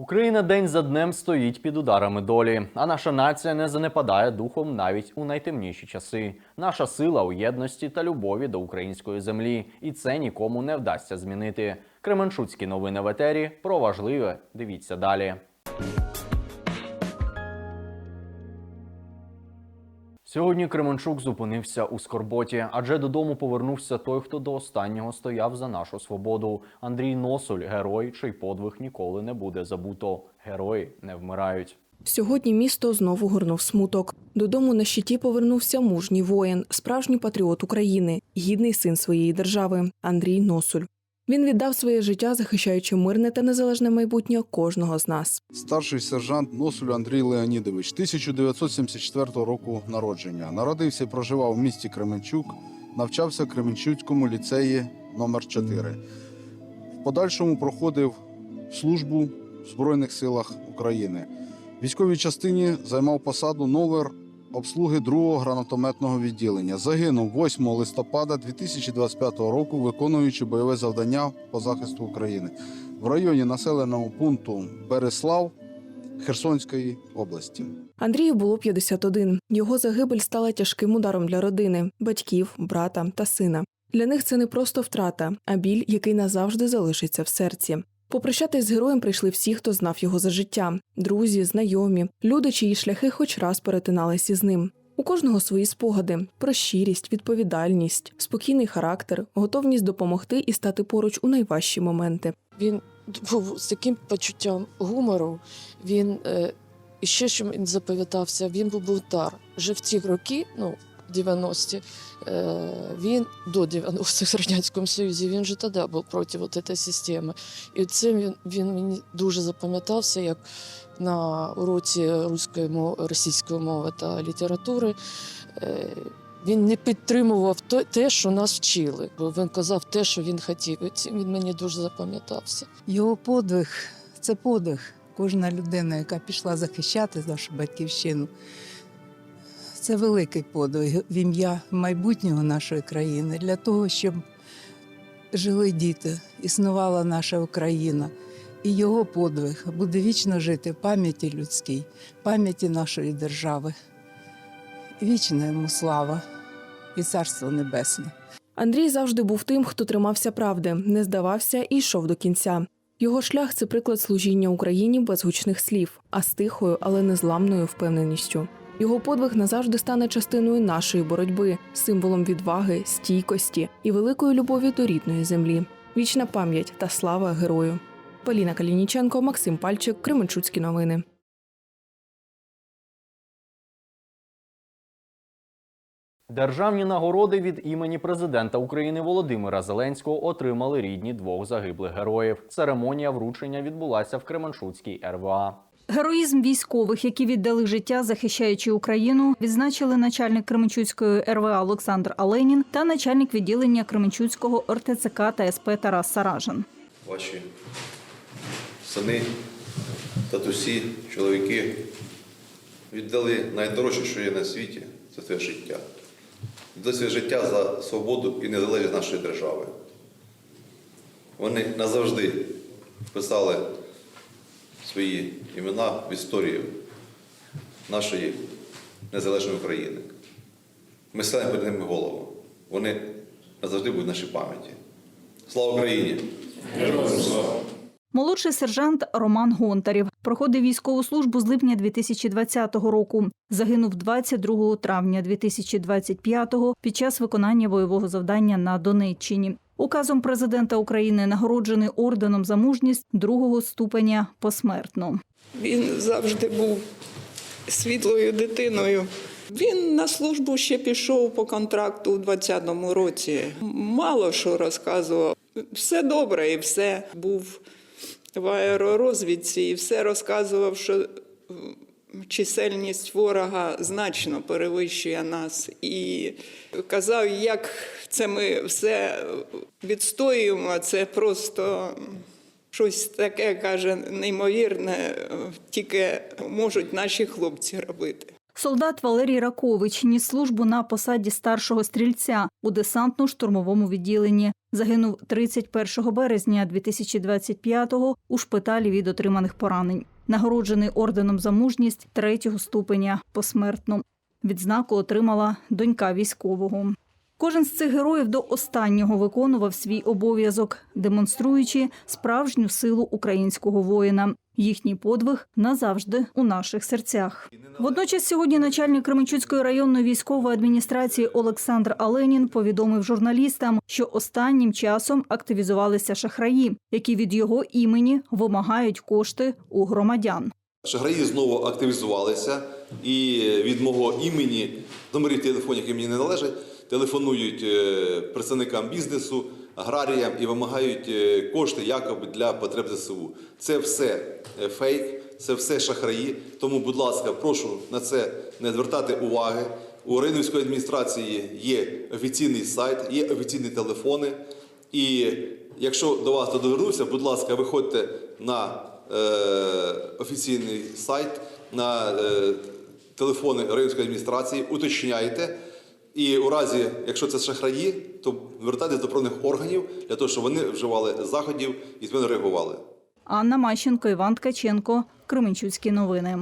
Україна день за днем стоїть під ударами долі, а наша нація не занепадає духом навіть у найтемніші часи. Наша сила у єдності та любові до української землі, і це нікому не вдасться змінити. Кременчуцькі новини в етері про важливе. Дивіться далі. Сьогодні Кременчук зупинився у скорботі, адже додому повернувся той, хто до останнього стояв за нашу свободу. Андрій Носуль, герой, чий подвиг ніколи не буде забуто. Герої не вмирають. Сьогодні місто знову горнув смуток. Додому на щиті повернувся мужній воїн, справжній патріот України, гідний син своєї держави Андрій Носуль. Він віддав своє життя, захищаючи мирне та незалежне майбутнє кожного з нас. Старший сержант Носуль Андрій Леонідович, 1974 року народження. Народився і проживав в місті Кременчук, навчався в Кременчуцькому ліцеї номер 4 В подальшому проходив службу в Збройних силах України. В військовій частині займав посаду новер обслуги 2-го гранатометного відділення. Загинув 8 листопада 2025 року, виконуючи бойове завдання по захисту України в районі населеного пункту Береслав Херсонської області. Андрію було 51. Його загибель стала тяжким ударом для родини, батьків, брата та сина. Для них це не просто втрата, а біль, який назавжди залишиться в серці. Попрощатись з героєм прийшли всі, хто знав його за життя: друзі, знайомі, люди, чиї шляхи хоч раз перетиналися з ним. У кожного свої спогади про щирість, відповідальність, спокійний характер, готовність допомогти і стати поруч у найважчі моменти. Він був з таким почуттям гумору. Він е, ще що він запам'ятався, він був бунтар. Вже в ті роки, ну 90-ті, е, він до 90-х в Радянському Союзі, він же тоді був проти от цієї системи. І цим він, він мені дуже запам'ятався, як на уроці руської мови, російської мови та літератури. Е, він не підтримував те, що нас вчили, бо він казав те, що він хотів. І цим він мені дуже запам'ятався. Його подвиг це подвиг. Кожна людина, яка пішла захищати нашу батьківщину. Це великий подвиг в ім'я майбутнього нашої країни для того, щоб жили діти, існувала наша Україна. І його подвиг буде вічно жити в пам'яті людській, пам'яті нашої держави. Вічна йому слава і царство небесне. Андрій завжди був тим, хто тримався правди, не здавався і йшов до кінця. Його шлях це приклад служіння Україні без гучних слів, а з тихою, але незламною впевненістю. Його подвиг назавжди стане частиною нашої боротьби, символом відваги, стійкості і великої любові до рідної землі. Вічна пам'ять та слава герою. Поліна Калініченко, Максим Пальчик, Кременчуцькі новини. Державні нагороди від імені президента України Володимира Зеленського отримали рідні двох загиблих героїв. Церемонія вручення відбулася в Кременчуцькій РВА. Героїзм військових, які віддали життя, захищаючи Україну, відзначили начальник Кременчуцької РВА Олександр Аленін та начальник відділення Кременчуцького РТЦК та СП Тарас Саражин. ваші сини, татусі, чоловіки віддали найдорожче, що є на світі це своє життя. Віддали своє життя за свободу і незалежність нашої держави. Вони назавжди вписали свої імена в історію нашої незалежної України. Ми ставимо перед ними голову. Вони назавжди будуть в нашій пам'яті. Слава Україні! Молодший сержант Роман Гонтарів проходив військову службу з липня 2020 року. Загинув 22 травня 2025 під час виконання бойового завдання на Донеччині. Указом президента України нагороджений орденом за мужність другого ступеня посмертно. Він завжди був світлою дитиною. Він на службу ще пішов по контракту у 20-му році. Мало що розказував. Все добре і все. Був в аеророзвідці і все розказував, що чисельність ворога значно перевищує нас. І казав, як це ми все відстоюємо, це просто щось таке, каже, неймовірне, тільки можуть наші хлопці робити. Солдат Валерій Ракович ніс службу на посаді старшого стрільця у десантно-штурмовому відділенні. Загинув 31 березня 2025-го у шпиталі від отриманих поранень. Нагороджений орденом за мужність третього ступеня посмертно. Відзнаку отримала донька військового. Кожен з цих героїв до останнього виконував свій обов'язок, демонструючи справжню силу українського воїна. Їхній подвиг назавжди у наших серцях. Водночас сьогодні начальник Кременчуцької районної військової адміністрації Олександр Аленін повідомив журналістам, що останнім часом активізувалися шахраї, які від його імені вимагають кошти у громадян. Шахраї знову активізувалися і від мого імені, номерів телефонів, які мені не належать, телефонують е, представникам бізнесу, аграріям і вимагають е, кошти якоби для потреб ЗСУ. Це все е, фейк, це все шахраї. Тому, будь ласка, прошу на це не звертати уваги. У районівської адміністрації є офіційний сайт, є офіційні телефони. І якщо до вас додвернуся, будь ласка, виходьте на е, офіційний сайт, на е, телефони районської адміністрації, уточняйте. І у разі, якщо це шахраї, то звертайтесь до правних органів для того, щоб вони вживали заходів і з реагували. Анна Мащенко, Іван Ткаченко, Кременчуцькі новини.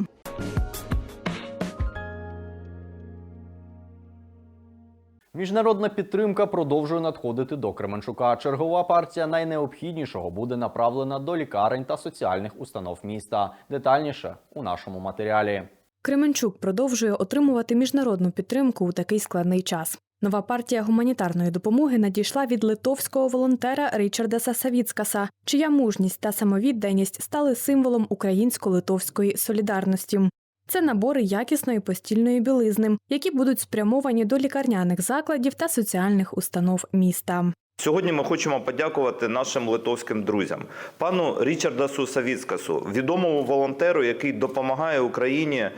Міжнародна підтримка продовжує надходити до Кременчука. Чергова партія найнеобхіднішого буде направлена до лікарень та соціальних установ міста. Детальніше у нашому матеріалі. Кременчук продовжує отримувати міжнародну підтримку у такий складний час. Нова партія гуманітарної допомоги надійшла від литовського волонтера Річардаса Савіцкаса, чия мужність та самовідданість стали символом українсько-литовської солідарності. Це набори якісної постільної білизни, які будуть спрямовані до лікарняних закладів та соціальних установ міста. Сьогодні ми хочемо подякувати нашим литовським друзям, пану Річардасу Савіцкасу, відомому волонтеру, який допомагає Україні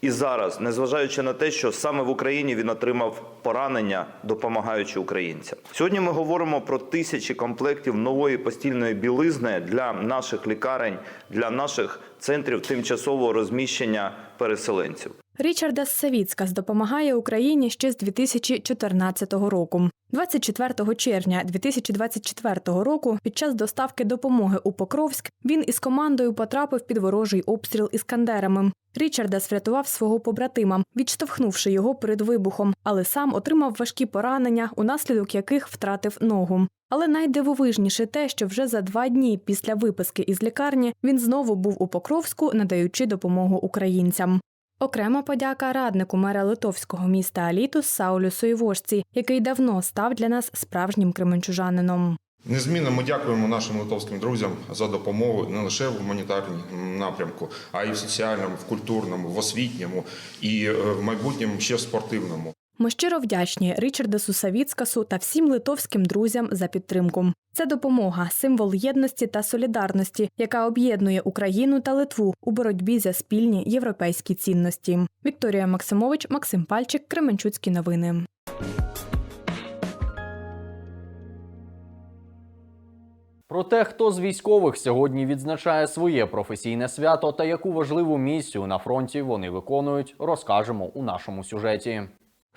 і зараз, незважаючи на те, що саме в Україні він отримав поранення, допомагаючи українцям. Сьогодні ми говоримо про тисячі комплектів нової постільної білизни для наших лікарень, для наших центрів тимчасового розміщення переселенців. Річардас Савіцкас допомагає Україні ще з 2014 року. 24 червня 2024 року, під час доставки допомоги у Покровськ, він із командою потрапив під ворожий обстріл іскандерами. Річардас врятував свого побратима, відштовхнувши його перед вибухом, але сам отримав важкі поранення, унаслідок яких втратив ногу. Але найдивовижніше те, що вже за два дні після виписки із лікарні він знову був у Покровську, надаючи допомогу українцям. Окрема подяка раднику мера литовського міста Алітус Саулю Соєвожці, який давно став для нас справжнім кременчужанином. Незмінно ми дякуємо нашим литовським друзям за допомогу не лише в гуманітарному напрямку, а й в соціальному, в культурному, в освітньому і е, в майбутньому ще в спортивному. Ми щиро вдячні Річардасу Савіцкасу та всім литовським друзям за підтримку. Це допомога, символ єдності та солідарності, яка об'єднує Україну та Литву у боротьбі за спільні європейські цінності. Вікторія Максимович, Максим Пальчик, Кременчуцькі новини. Про те, хто з військових сьогодні відзначає своє професійне свято та яку важливу місію на фронті вони виконують, розкажемо у нашому сюжеті.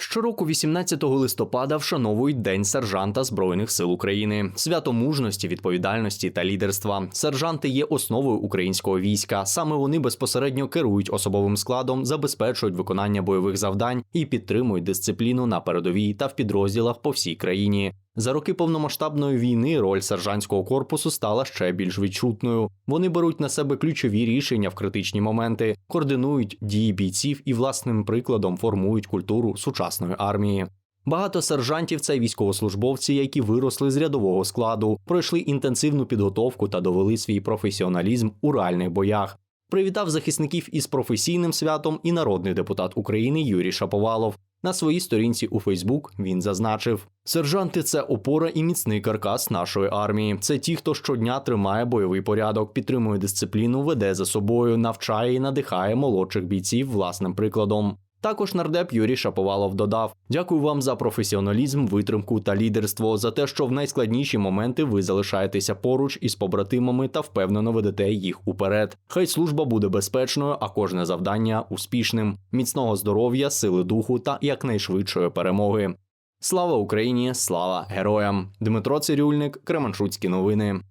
Щороку, 18 листопада, вшановують День сержанта Збройних сил України, свято мужності, відповідальності та лідерства. Сержанти є основою українського війська. Саме вони безпосередньо керують особовим складом, забезпечують виконання бойових завдань і підтримують дисципліну на передовій та в підрозділах по всій країні. За роки повномасштабної війни роль сержантського корпусу стала ще більш відчутною. Вони беруть на себе ключові рішення в критичні моменти, координують дії бійців і власним прикладом формують культуру сучасної армії. Багато сержантів це військовослужбовці, які виросли з рядового складу, пройшли інтенсивну підготовку та довели свій професіоналізм у реальних боях. Привітав захисників із професійним святом і народний депутат України Юрій Шаповалов. На своїй сторінці у Фейсбук він зазначив: сержанти це опора і міцний каркас нашої армії. Це ті, хто щодня тримає бойовий порядок, підтримує дисципліну, веде за собою, навчає і надихає молодших бійців власним прикладом. Також нардеп Юрій Шаповалов додав: Дякую вам за професіоналізм, витримку та лідерство, за те, що в найскладніші моменти ви залишаєтеся поруч із побратимами та впевнено ведете їх уперед. Хай служба буде безпечною, а кожне завдання успішним. Міцного здоров'я, сили духу та якнайшвидшої перемоги. Слава Україні! Слава героям! Дмитро Цирюльник, Кременчуцькі новини.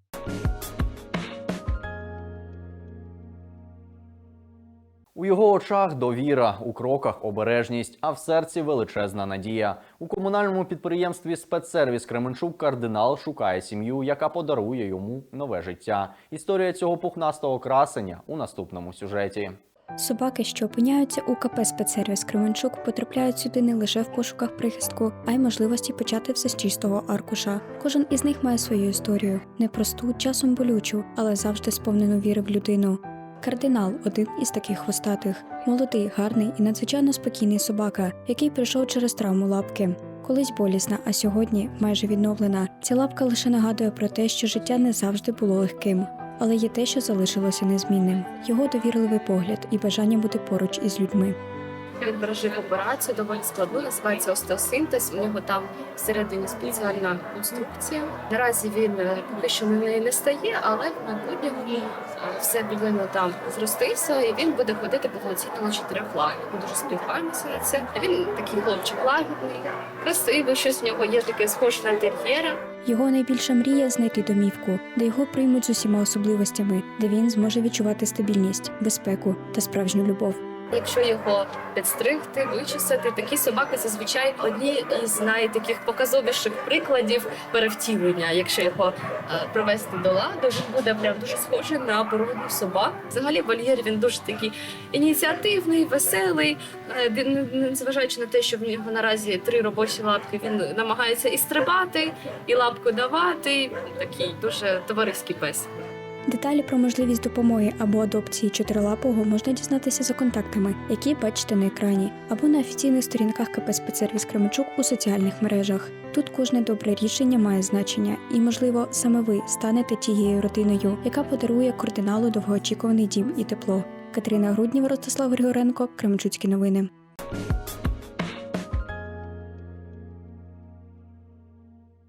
У його очах довіра, у кроках обережність, а в серці величезна надія. У комунальному підприємстві спецсервіс Кременчук кардинал шукає сім'ю, яка подарує йому нове життя. Історія цього пухнастого красення у наступному сюжеті. Собаки, що опиняються у КП «Спецсервіс Кременчук, потрапляють сюди не лише в пошуках прихистку, а й можливості почати все з чистого аркуша. Кожен із них має свою історію, непросту, часом болючу, але завжди сповнену віри в людину. Кардинал один із таких хвостатих, молодий, гарний і надзвичайно спокійний собака, який прийшов через травму лапки. Колись болісна, а сьогодні майже відновлена. Ця лапка лише нагадує про те, що життя не завжди було легким. Але є те, що залишилося незмінним: його довірливий погляд і бажання бути поруч із людьми. Він пережив операцію доволі складну, називається остеосинтез. У нього там всередині спеціальна конструкція. Наразі він е, поки що на неї не стає, але в майбутньому е, все повинно там зростися, і він буде ходити повноцінно на чотирьох лапах. Дуже сподіваємося на це. Він такий хлопчик лагідний, красивий, щось в нього є таке схоже на тер'єра. Його найбільша мрія знайти домівку, де його приймуть з усіма особливостями, де він зможе відчувати стабільність, безпеку та справжню любов. Якщо його підстригти, вичесати, такі собаки зазвичай одні із найтаких показовіших прикладів перевтілення. Якщо його е, привести до ладу, він буде прям дуже схожий на породну собаку. Взагалі вольєр він дуже такий ініціативний, веселий. Е, незважаючи на те, що в нього наразі три робочі лапки, він намагається і стрибати, і лапку давати. Такий дуже товариський пес. Деталі про можливість допомоги або адопції чотирилапого можна дізнатися за контактами, які бачите на екрані, або на офіційних сторінках КП «Спецсервіс Кременчук у соціальних мережах. Тут кожне добре рішення має значення, і, можливо, саме ви станете тією родиною, яка подарує кардиналу довгоочікуваний дім і тепло. Катерина Груднєва, Ростислав Григоренко, Кременчуцькі новини.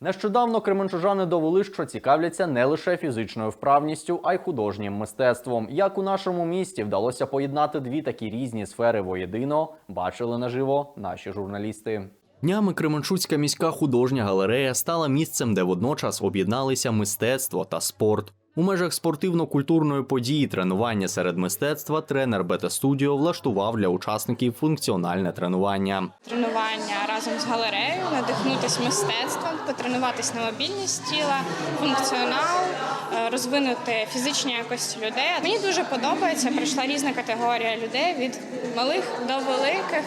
Нещодавно кременчужани довели, що цікавляться не лише фізичною вправністю, а й художнім мистецтвом. Як у нашому місті вдалося поєднати дві такі різні сфери воєдино, бачили наживо наші журналісти. Днями Кременчуцька міська художня галерея стала місцем, де водночас об'єдналися мистецтво та спорт. У межах спортивно-культурної події тренування серед мистецтва тренер Бета Студіо влаштував для учасників функціональне тренування. тренування разом з галереєю, надихнутися мистецтвом, потренуватись на мобільність тіла, функціонал, е, розвинути фізичні якості людей. Мені дуже подобається. Прийшла різна категорія людей від малих до великих.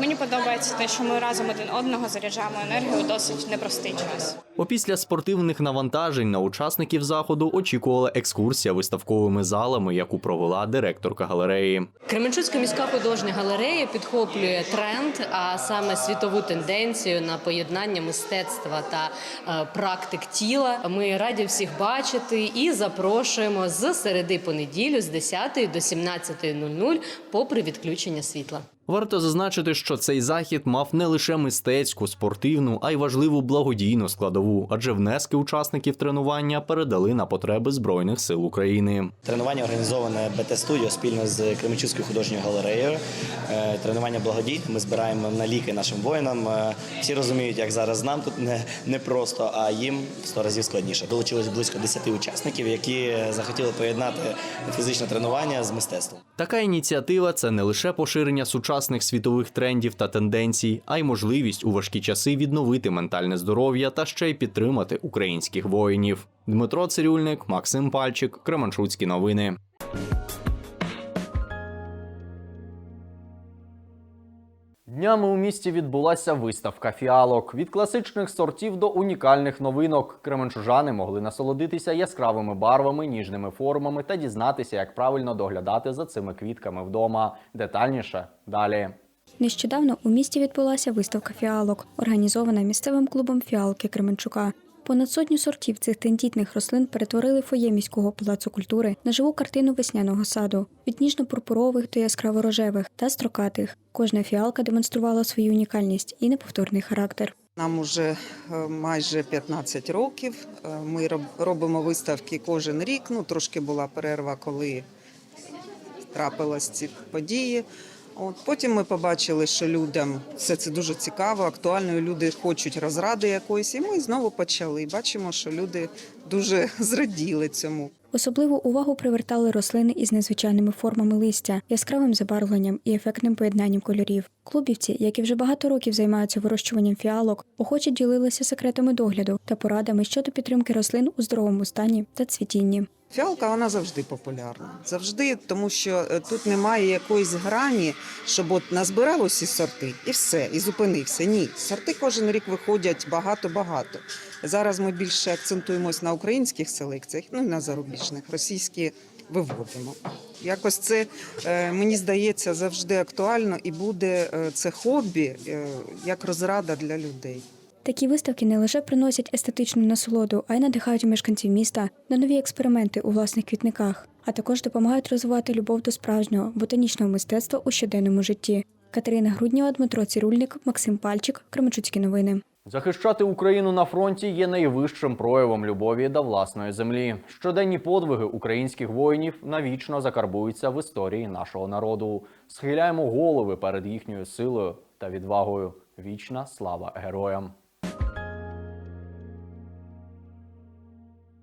Мені подобається те, що ми разом один одного заряджаємо енергію у досить непростий час. Опісля спортивних навантажень на учасників заходу очікувала екскурсія виставковими залами, яку провела директорка галереї. Кременчуцька міська художня галерея підхоплює тренд, а саме світову тенденцію на поєднання мистецтва та е, практик тіла. Ми раді всіх бачити і запрошуємо з середи понеділю з 10 до 17.00 попри відключення світла. Варто зазначити, що цей захід мав не лише мистецьку, спортивну, а й важливу благодійну складову, адже внески учасників тренування передали на потреби збройних сил України. Тренування організоване БТ Студіо спільно з Кременчуцькою художньою галереєю. Е, Тренування благодійне. Ми збираємо на ліки нашим воїнам. Е, Всі розуміють, як зараз нам тут не, не просто, а їм в 100 разів складніше. Долучилось близько 10 учасників, які захотіли поєднати фізичне тренування з мистецтвом. Така ініціатива це не лише поширення сучасних світових трендів та тенденцій, а й можливість у важкі часи відновити ментальне здоров'я та ще й підтримати українських воїнів. Дмитро Цирюльник, Максим Пальчик, Кременчуцькі новини. Днями у місті відбулася виставка фіалок. Від класичних сортів до унікальних новинок. Кременчужани могли насолодитися яскравими барвами, ніжними формами та дізнатися, як правильно доглядати за цими квітками вдома. Детальніше далі. Нещодавно у місті відбулася виставка фіалок, організована місцевим клубом фіалки Кременчука. Понад сотню сортів цих тендітних рослин перетворили фоє міського палацу культури на живу картину весняного саду від ніжно-пурпурових до яскраво-рожевих та строкатих. Кожна фіалка демонструвала свою унікальність і неповторний характер. Нам уже е, майже 15 років. Е, Ми робимо виставки кожен рік. Ну, трошки була перерва, коли трапились ці події. От потім ми побачили, що людям все це дуже цікаво, актуально. Люди хочуть розради якоїсь, і ми знову почали. Бачимо, що люди дуже зраділи цьому. Особливу увагу привертали рослини із незвичайними формами листя, яскравим забарвленням і ефектним поєднанням кольорів. Клубівці, які вже багато років займаються вирощуванням фіалок, охоче ділилися секретами догляду та порадами щодо підтримки рослин у здоровому стані та цвітінні. Фіалка вона завжди популярна. Завжди, тому що е, тут немає якоїсь грані, щоб от назбирав усі сорти і все, і зупинився. Ні, сорти кожен рік виходять багато-багато. Зараз ми більше акцентуємось на українських селекціях, ну і на зарубіжних, російські виводимо. Якось це е, мені здається завжди актуально і буде е, це хобі як розрада для людей. Такі виставки не лише приносять естетичну насолоду, а й надихають мешканців міста на нові експерименти у власних квітниках, а також допомагають розвивати любов до справжнього ботанічного мистецтва у щоденному житті. Катерина Груднєва, Дмитро Цірульник, Максим Пальчик, Кременчуцькі новини. Захищати Україну на фронті є найвищим проявом любові до власної землі. Щоденні подвиги українських воїнів навічно закарбуються в історії нашого народу. Схиляємо голови перед їхньою силою та відвагою. Вічна слава героям!